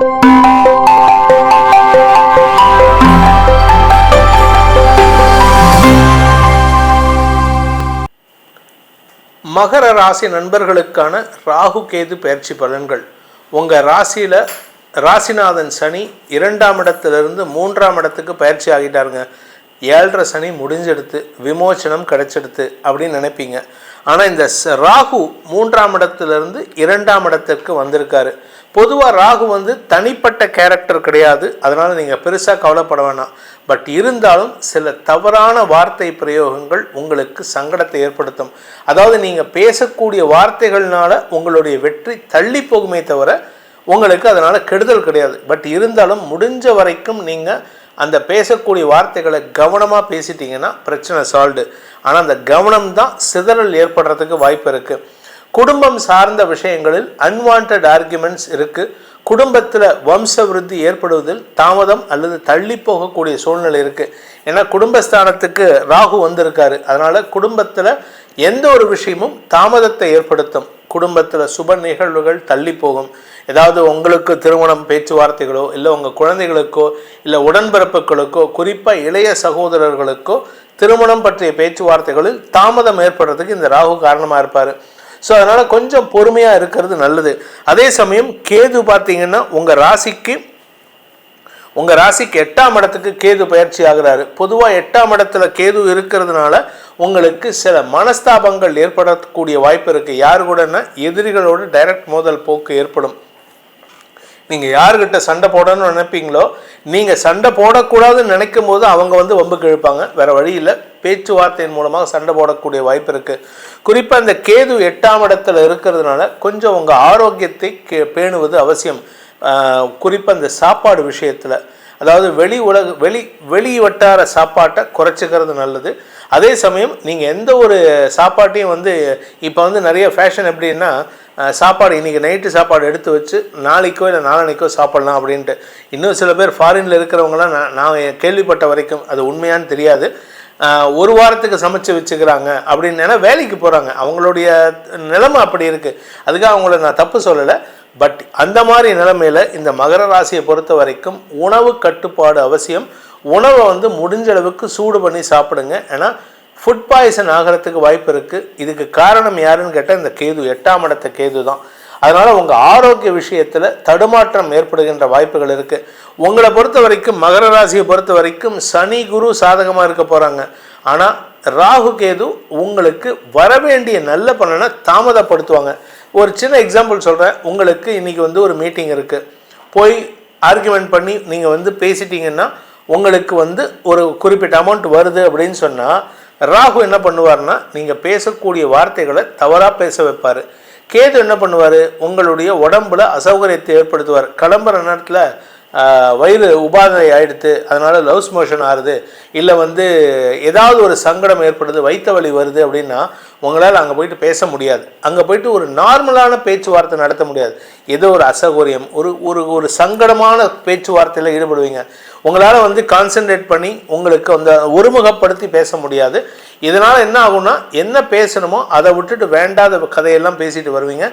மகர ராசி நண்பர்களுக்கான ராகு கேது பயிற்சி பலன்கள். உங்கள் ராசியில் ராசிநாதன் சனி இரண்டாம் இடத்திலிருந்து மூன்றாம் இடத்துக்கு பயிற்சி ஆகிட்டாருங்க. ஏழரை சனி முடிஞ்செடுத்து விமோச்சனம் கிடைச்செடுத்து அப்படின்னு நினைப்பீங்க. ஆனால் இந்த ச- ராகு மூன்றாம் இடத்துலேருந்து இரண்டாம் இடத்திற்கு வந்திருக்காரு. பொதுவாக ராகு வந்து தனிப்பட்ட கேரக்டர் கிடையாது. அதனால் நீங்கள் பெருசாக கவலைப்பட வேணாம். பட் இருந்தாலும் சில தவறான வார்த்தை பிரயோகங்கள் உங்களுக்கு சங்கடத்தை ஏற்படுத்தும். அதாவது நீங்கள் பேசக்கூடிய வார்த்தைகள்னால உங்களுடைய வெற்றி தள்ளி போகுமே தவிர உங்களுக்கு அதனால் கெடுதல் கிடையாது. பட் இருந்தாலும் முடிஞ்ச வரைக்கும் நீங்கள் அந்த பேசக்கூடிய வார்த்தைகளை கவனமாக பேசிட்டீங்கன்னா பிரச்சனை சால்வ்டு ஆனால் அந்த கவனம் தான் சிதறல் ஏற்படுறதுக்கு வாய்ப்பு இருக்குது குடும்பம் சார்ந்த விஷயங்களில் அன்வான்ட் ஆர்குமெண்ட்ஸ் இருக்குது குடும்பத்தில் வம்ச விருத்தி ஏற்படுவதில் தாமதம் அல்லது தள்ளி போகக்கூடிய சூழ்நிலை இருக்குது ஏன்னா குடும்பஸ்தானத்துக்கு ராகு வந்திருக்காரு. அதனால் குடும்பத்தில் எந்த ஒரு விஷயமும் தாமதத்தை ஏற்படுத்தும். குடும்பத்தில் சுப நிகழ்வுகள் தள்ளி போகும் ஏதாவது உங்களுக்கு திருமணம் பேச்சுவார்த்தைகளோ இல்லை உங்கள் குழந்தைகளுக்கோ இல்லை உடன்பிறப்புகளுக்கோ குறிப்பாக இளைய சகோதரர்களுக்கோ திருமணம் பற்றிய பேச்சுவார்த்தைகளில் தாமதம் ஏற்படுறதுக்கு இந்த ராகு காரணமாக இருப்பார். ஸோ அதனால் கொஞ்சம் பொறுமையாக இருக்கிறது நல்லது. அதே சமயம் கேது பார்த்தீங்கன்னா உங்கள் ராசிக்கு உங்கள் ராசிக்கு எட்டாம் இடத்துக்கு கேது பயிற்சி ஆகிறாரு. பொதுவாக எட்டாம் இடத்துல கேது இருக்கிறதுனால உங்களுக்கு சில மனஸ்தாபங்கள் ஏற்படக்கூடிய வாய்ப்பு இருக்குது யார் கூடன்னா எதிரிகளோடு டைரக்ட் மோதல் போக்கு ஏற்படும். நீங்கள் யாருக்கிட்ட சண்டை போடணும்னு நினைப்பீங்களோ நீங்கள் சண்டை போடக்கூடாதுன்னு நினைக்கும் போது அவங்க வந்து வம்புக்கு இழுப்பாங்க வேறு வழி இல்லை. பேச்சுவார்த்தையின் மூலமாக சண்டை போடக்கூடிய வாய்ப்பு இருக்குது குறிப்பாக இந்த கேது எட்டாம் இடத்துல இருக்கிறதுனால கொஞ்சம் உங்கள் ஆரோக்கியத்தை கே பேணுவது அவசியம். குறிப்பாக இந்த சாப்பாடு விஷயத்தில். அதாவது வெளி உலக வெளி வெளி வட்டார சாப்பாட்டை குறைச்சிக்கிறது நல்லது. அதே சமயம் நீங்கள் எந்த ஒரு சாப்பாட்டையும் வந்து இப்போ வந்து நிறைய ஃபேஷன் எப்படின்னா சாப்பாடு இன்றைக்கி நைட்டு சாப்பாடு எடுத்து வச்சு நாளைக்கோ இல்லை நாளனைக்கோ சாப்பிட்லாம் அப்படின்ட்டு. இன்னும் சில பேர் ஃபாரினில் இருக்கிறவங்களாம் நான் நான் கேள்விப்பட்ட வரைக்கும் அது உண்மையான்னு தெரியாது. ஒரு வாரத்துக்கு சமைச்சு வச்சுக்கிறாங்க அப்படின்னா வேலைக்கு போகிறாங்க அவங்களுடைய நிலைமை அப்படி இருக்குது அதுக்காக அவங்கள நான் தப்பு சொல்லலை. பட் அந்த மாதிரி நிலைமையில் இந்த மகர ராசியை பொறுத்த வரைக்கும் உணவு கட்டுப்பாடு அவசியம். உணவை வந்து முடிஞ்ச அளவுக்கு சூடு பண்ணி சாப்பிடுங்க. ஏன்னா ஃபுட் பாய்சன் ஆகிறதுக்கு வாய்ப்பு இருக்குது இதுக்கு காரணம் யாருன்னு கேட்டால் இந்த கேது எட்டாம் இடத்த கேது தான் அதனால் உங்கள் ஆரோக்கிய விஷயத்தில் தடுமாற்றம் ஏற்படுகின்ற வாய்ப்புகள் இருக்குது உங்களை பொறுத்த வரைக்கும் மகர ராசியை பொறுத்த வரைக்கும் சனி குரு சாதகமாக இருக்க போகிறாங்க ஆனால் ராகு கேது உங்களுக்கு வரவேண்டிய நல்ல பலனை தாமதப்படுத்துவாங்க. ஒரு சின்ன எக்ஸாம்பிள் சொல்கிறேன் உங்களுக்கு இன்றைக்கி வந்து ஒரு மீட்டிங் இருக்குது போய் ஆர்குமெண்ட் பண்ணி நீங்கள் வந்து பேசிட்டீங்கன்னா உங்களுக்கு வந்து ஒரு குறிப்பிட்ட அமௌண்ட் வருது அப்படின்னு சொன்னால் ராகு என்ன பண்ணுவார்னா நீங்கள் பேசக்கூடிய வார்த்தைகளை தவறாக பேச வைப்பார். கேது என்ன பண்ணுவார்? உங்களுடைய உடம்புல அசௌகரியத்தை ஏற்படுத்துவார். கிளம்புற நேரத்தில் வயிறு உபாதை ஆயிடுத்து அதனால் லவ்ஸ் மோஷன் ஆகுது இல்லை வந்து ஏதாவது ஒரு சங்கடம் ஏற்படுது வைத்த வலி வருது அப்படின்னா உங்களால் அங்கே போயிட்டு பேச முடியாது. அங்கே போயிட்டு ஒரு நார்மலான பேச்சுவார்த்தை நடத்த முடியாது. ஏதோ ஒரு அசௌகரியம் ஒரு ஒரு ஒரு சங்கடமான பேச்சுவார்த்தையில் ஈடுபடுவீங்க. உங்களால் வந்து கான்சென்ட்ரேட் பண்ணி உங்களுக்கு அந்த ஒருமுகப்படுத்தி பேச முடியாது. இதனால் என்ன ஆகும்னா என்ன பேசணுமோ அதை விட்டுட்டு வேண்டாத கதையெல்லாம் பேசிட்டு வருவீங்க.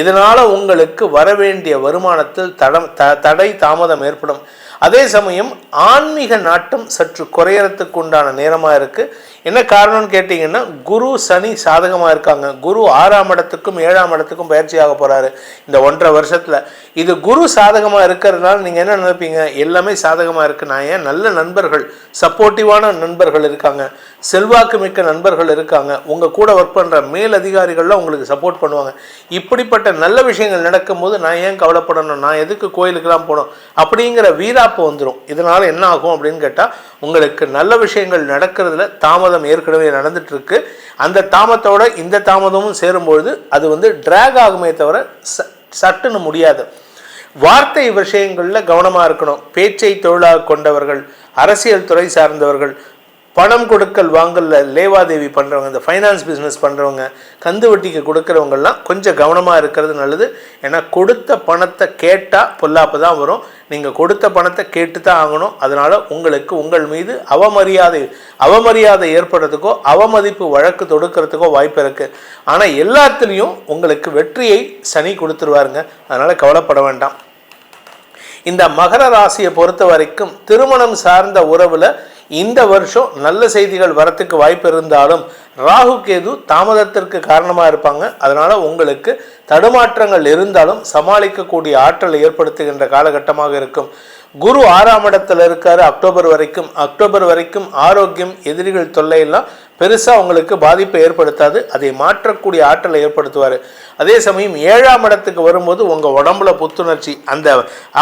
இதனால் உங்களுக்கு வரவேண்டிய வருமானத்தில் தடம் த தடை தாமதம் ஏற்படும். அதே சமயம் ஆன்மீக நாட்டம் சற்று குறையறதுக்கு உண்டான நேரமாக இருக்குது என்ன காரணம்னு கேட்டிங்கன்னா குரு சனி சாதகமாக இருக்காங்க. குரு ஆறாம் இடத்துக்கும் ஏழாம் இடத்துக்கும் பயிற்சியாக போகிறாரு இந்த ஒன்றரை வருஷத்தில் இது குரு சாதகமாக இருக்கிறதுனால நீங்கள் என்ன நினைப்பீங்க? எல்லாமே சாதகமாக இருக்குன்னா நான் ஏன் நல்ல நண்பர்கள் சப்போர்ட்டிவான நண்பர்கள் இருக்காங்க. செல்வாக்கு மிக்க நண்பர்கள் இருக்காங்க. உங்கள் கூட ஒர்க் பண்ணுற மேல் அதிகாரிகள்லாம் உங்களுக்கு சப்போர்ட் பண்ணுவாங்க. இப்படிப்பட்ட நல்ல விஷயங்கள் நடக்கும்போது நான் ஏன் கவலைப்படணும்? நான் எதுக்கு கோயிலுக்கெல்லாம் போகணும்? அப்படிங்கிற வீராப்பு வந்துடும் இதனால் என்ன ஆகும் அப்படின்னு கேட்டால் உங்களுக்கு நல்ல விஷயங்கள் நடக்கிறதுல தாமதம் ஏற்கனவே நடந்துட்டுருக்கு. அந்த தாமத்தோட இந்த தாமதமும் சேரும்பொழுது அது வந்து ட்ராக் ஆகுமே தவிர ச சட்டுன்னு முடியாது. வார்த்தை விஷயங்களில் கவனமாக இருக்கணும். பேச்சை தொழிலாக கொண்டவர்கள் அரசியல் துறை சார்ந்தவர்கள் பணம் கொடுக்கல் வாங்கல லேவாதேவி பண்ணுறவங்க இந்த ஃபைனான்ஸ் பிஸ்னஸ் பண்ணுறவங்க கந்து வட்டிக்கு கொடுக்குறவங்கெல்லாம் கொஞ்சம் கவனமாக இருக்கிறது நல்லது. ஏன்னா கொடுத்த பணத்தை கேட்டால் பொல்லாப்பு தான் வரும். நீங்கள் கொடுத்த பணத்தை கேட்டு தான் ஆகணும். அதனால் உங்களுக்கு உங்கள் மீது அவமரியாதை அவமரியாதை ஏற்படுறதுக்கோ அவமதிப்பு வழக்கு தொடுக்கிறதுக்கோ வாய்ப்பு இருக்குது ஆனால் எல்லாத்துலேயும் உங்களுக்கு வெற்றியை சனி கொடுத்துருவாருங்க. அதனால் கவலைப்பட வேண்டாம். இந்த மகர ராசியை பொறுத்த வரைக்கும் திருமணம் சார்ந்த உறவில் இந்த வருஷம் நல்ல செய்திகள் வரத்துக்கு வாய்ப்பு இருந்தாலும் ராகு கேது தாமதத்திற்கு காரணமாக இருப்பாங்க. அதனால் உங்களுக்கு தடுமாற்றங்கள் இருந்தாலும் சமாளிக்கக்கூடிய ஆற்றலை ஏற்படுத்துகின்ற காலகட்டமாக இருக்கும். குரு ஆறாம் இடத்துல இருக்காரு அக்டோபர் வரைக்கும் அக்டோபர் வரைக்கும் ஆரோக்கியம் எதிரிகள் தொல்லையெல்லாம் பெருசாக உங்களுக்கு பாதிப்பை ஏற்படுத்தாது. அதை மாற்றக்கூடிய ஆற்றலை ஏற்படுத்துவார். அதே சமயம் ஏழாம் இடத்துக்கு வரும்போது உங்கள் உடம்புல புத்துணர்ச்சி. அந்த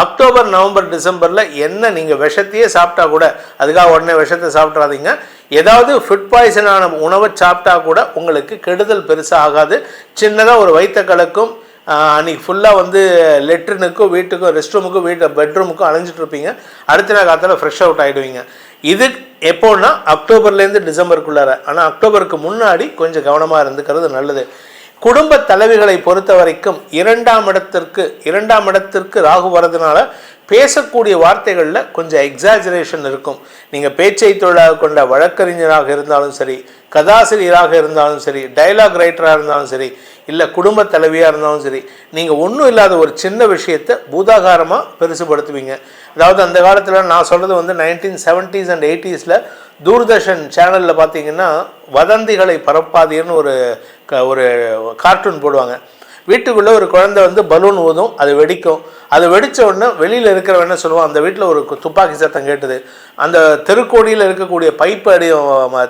அக்டோபர் நவம்பர் டிசம்பரில் என்ன நீங்கள் விஷத்தையே சாப்பிட்டா கூட அதுக்காக உடனே விஷத்தை சாப்பிட்றாதீங்க. ஏதாவது ஃபுட் பாய்சனான உணவை சாப்பிட்டா கூட உங்களுக்கு கெடுதல் பெருசாக ஆகாது. சின்னதாக ஒரு வைத்த கலக்கும் அன்றைக்கி ஃபுல்லாக வந்து லெட்ரினுக்கும் வீட்டுக்கும் ரெஸ்ட் ரூமுக்கும் வீட்டு பெட்ரூமுக்கும் அலைஞ்சிட்டு இருப்பீங்க அடுத்த நாள் காலத்தில் ஃப்ரெஷ் அவுட் ஆகிடுவீங்க இது எப்போன்னா அக்டோபர்லேருந்து டிசம்பருக்குள்ளார. ஆனால் அக்டோபருக்கு முன்னாடி கொஞ்சம் கவனமாக இருந்துக்கிறது நல்லது. குடும்ப தலைவிகளை பொறுத்த வரைக்கும் இரண்டாம் இடத்திற்கு இரண்டாம் இடத்திற்கு ராகு வரதுனால பேசக்கூடிய வார்த்தைகளில் கொஞ்சம் எக்ஸாஜரேஷன் இருக்கும். நீங்கள் பேச்சை தொழிலாக கொண்ட வழக்கறிஞராக இருந்தாலும் சரி கதாசிரியராக இருந்தாலும் சரி டைலாக் ரைட்டராக இருந்தாலும் சரி இல்லை குடும்ப தலைவியாக இருந்தாலும் சரி நீங்கள் ஒன்றும் இல்லாத ஒரு சின்ன விஷயத்தை பூதாகாரமாக பெருசுபடுத்துவீங்க. அதாவது அந்த காலத்தில் நான் சொல்கிறது வந்து நைன்டீன் செவன்ட்டீஸ் அண்ட் எயிட்டிஸில் தூர்தர்ஷன் சேனலில் பார்த்தீங்கன்னா வதந்திகளை பரப்பாதீர்னு ஒரு க ஒரு கார்ட்டூன் போடுவாங்க. வீட்டுக்குள்ளே ஒரு குழந்தை வந்து பலூன் ஊதும் அது வெடிக்கும். அது வெடித்த உடனே வெளியில் இருக்கிறவன் என்ன சொல்லுவான்? அந்த வீட்டில் ஒரு துப்பாக்கி சத்தம் கேட்டுது. அந்த தெருக்கோடியில் இருக்கக்கூடிய பைப்பு அடி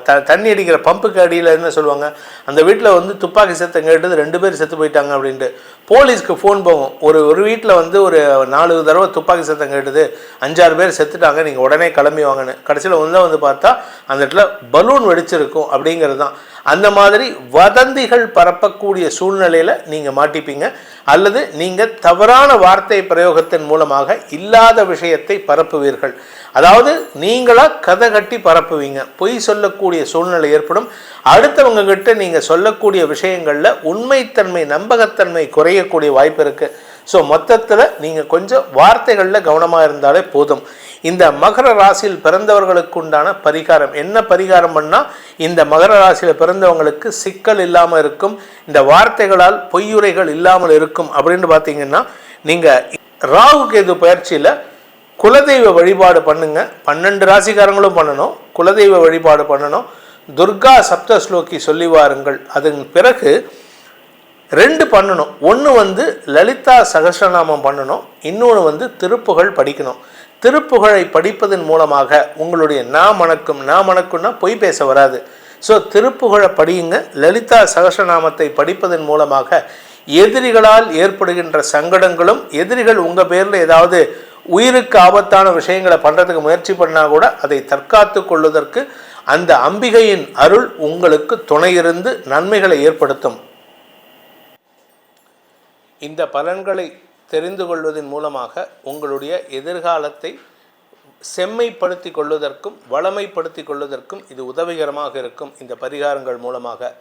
த தண்ணி அடிக்கிற பம்புக்கு அடியில் என்ன சொல்லுவாங்க? அந்த வீட்டில் வந்து துப்பாக்கி சத்தம் கேட்டது ரெண்டு பேர் செத்து போயிட்டாங்க அப்படின்ட்டு. போலீஸ்க்கு ஃபோன் போகும். ஒரு ஒரு வீட்டில் வந்து ஒரு நாலு தடவை துப்பாக்கி சத்தம் கேட்டது. அஞ்சாறு பேர் செத்துட்டாங்க நீங்கள் உடனே கிளம்பி வாங்கன்னு. கடைசியில் வந்து வந்து பார்த்தா அந்த இடத்துல பலூன் வெடிச்சிருக்கும் அப்படிங்கிறது தான். அந்த மாதிரி வதந்திகள் பரப்பக்கூடிய சூழ்நிலையில் நீங்கள் மாட்டிப்பீங்க. அல்லது நீங்கள் தவறான வார்த்தை பிரயோகத்தின் மூலமாக இல்லாத விஷயத்தை பரப்புவீர்கள். அதாவது நீங்களாக கதை கட்டி பரப்புவீங்க. பொய் சொல்லக்கூடிய சூழ்நிலை ஏற்படும். அடுத்தவங்க கிட்ட நீங்கள் சொல்லக்கூடிய விஷயங்களில் உண்மைத்தன்மை நம்பகத்தன்மை குறையக்கூடிய வாய்ப்பு இருக்குது ஸோ மொத்தத்தில் நீங்கள் கொஞ்சம் வார்த்தைகளில் கவனமாக இருந்தாலே போதும். இந்த மகர ராசியில் பிறந்தவர்களுக்கு உண்டான பரிகாரம். என்ன பரிகாரம் பண்ணால் இந்த மகர ராசியில் பிறந்தவங்களுக்கு சிக்கல் இல்லாமல் இருக்கும் இந்த வார்த்தைகளால் பொய்யுரைகள் இல்லாமல் இருக்கும் அப்படின்னு பார்த்தீங்கன்னா நீங்கள் ராகு கேது பயிற்சியில் குலதெய்வ வழிபாடு பண்ணுங்க. பன்னெண்டு ராசிக்காரங்களும் பண்ணணும். குலதெய்வ வழிபாடு பண்ணணும். துர்கா சப்த ஸ்லோகி சொல்லி வாருங்கள். அதன் பிறகு ரெண்டு பண்ணணும். ஒன்று வந்து லலிதா சகசிரநாமம் பண்ணணும். இன்னொன்று வந்து திருப்புகழ் படிக்கணும். திருப்புகழை படிப்பதன் மூலமாக உங்களுடைய நா மணக்கும் நா மணக்கும்னா பொய் பேச வராது. ஸோ திருப்புகழை படியுங்க. லலிதா சகசநாமத்தை படிப்பதன் மூலமாக எதிரிகளால் ஏற்படுகின்ற சங்கடங்களும் எதிரிகள் உங்கள் பேரில் ஏதாவது உயிருக்கு ஆபத்தான விஷயங்களை பண்ணுறதுக்கு முயற்சி பண்ணால் கூட அதை தற்காத்து கொள்வதற்கு அந்த அம்பிகையின் அருள் உங்களுக்கு துணையிருந்து நன்மைகளை ஏற்படுத்தும். இந்த பலன்களை தெரிந்து கொள்வதன் மூலமாக உங்களுடைய எதிர்காலத்தை செம்மைப்படுத்தி கொள்வதற்கும் வளமைப்படுத்தி கொள்வதற்கும் இது உதவிகரமாக இருக்கும். இந்த பரிகாரங்கள் மூலமாக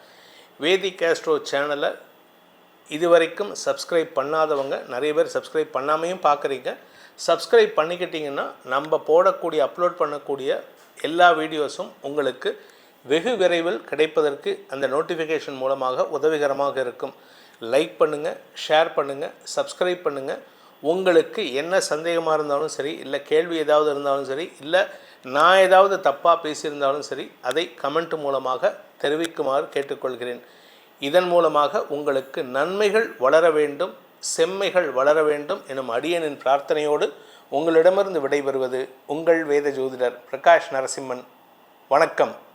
வேதி கேஸ்ட்ரோ சேனலை இதுவரைக்கும் சப்ஸ்கிரைப் பண்ணாதவங்க நிறைய பேர் சப்ஸ்கிரைப் பண்ணாமையும் பார்க்குறீங்க. சப்ஸ்கிரைப் பண்ணிக்கிட்டிங்கன்னா நம்ம போடக்கூடிய அப்லோட் பண்ணக்கூடிய எல்லா வீடியோஸும் உங்களுக்கு வெகு விரைவில் கிடைப்பதற்கு அந்த நோட்டிஃபிகேஷன் மூலமாக உதவிகரமாக இருக்கும். லைக் பண்ணுங்கள் ஷேர் பண்ணுங்கள் சப்ஸ்கிரைப் பண்ணுங்கள் உங்களுக்கு என்ன சந்தேகமாக இருந்தாலும் சரி இல்லை கேள்வி ஏதாவது இருந்தாலும் சரி இல்லை நான் ஏதாவது தப்பாக பேசியிருந்தாலும் சரி அதை கமெண்ட் மூலமாக தெரிவிக்குமாறு கேட்டுக்கொள்கிறேன். இதன் மூலமாக உங்களுக்கு நன்மைகள் வளர வேண்டும் செம்மைகள் வளர வேண்டும் எனும் அடியனின் பிரார்த்தனையோடு உங்களிடமிருந்து விடைபெறுவது உங்கள் வேத ஜோதிடர் பிரகாஷ் நரசிம்மன். வணக்கம்.